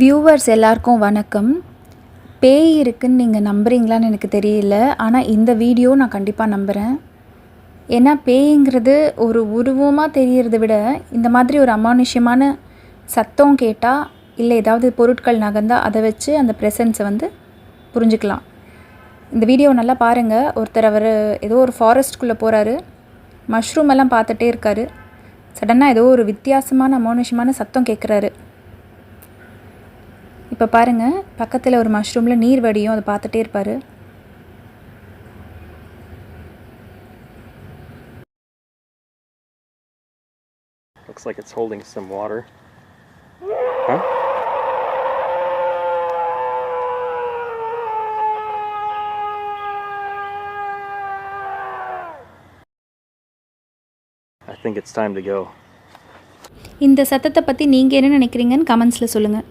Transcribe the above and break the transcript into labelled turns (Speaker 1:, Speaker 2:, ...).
Speaker 1: Viewers எல்லாருக்கும் வணக்கம். பேய் இருக்குன்னு நீங்கள் நம்புறீங்களான்னு எனக்கு தெரியல. ஆனால் இந்த வீடியோ நான் கண்டிப்பாக நம்புகிறேன் ஏன்னா பேய்ங்கிறது ஒரு உருவமாக தெரியறதை விட இந்த மாதிரி ஒரு அமானுஷ்யமான சத்தம் கேட்டால் இல்லை ஏதாவது பொருட்கள் நகர்ந்தால் அதை வச்சு அந்த ப்ரெசன்ஸை வந்து புரிஞ்சுக்கலாம். இந்த வீடியோ நல்லா பாருங்கள் ஒருத்தர் அவர் ஏதோ ஒரு ஃபாரஸ்ட்குள்ளே போகிறாரு மஷ்ரூம் எல்லாம் பார்த்துட்டே இருக்காரு. சடனாக ஏதோ ஒரு வித்தியாசமான அமானுஷ்யமான சத்தம் கேட்குறாரு இப்போ பாருங்கள் பக்கத்தில் ஒரு மஷ்ரூமில் நீர் வடியும் அதை பார்த்துட்டே இருப்பார்
Speaker 2: Looks like it's holding some water. Huh? I think it's time to go.
Speaker 1: இந்த சத்தத்தை பற்றி நீங்கள் என்ன நினைக்கிறீங்கன்னு கமெண்ட்ஸில் சொல்லுங்கள்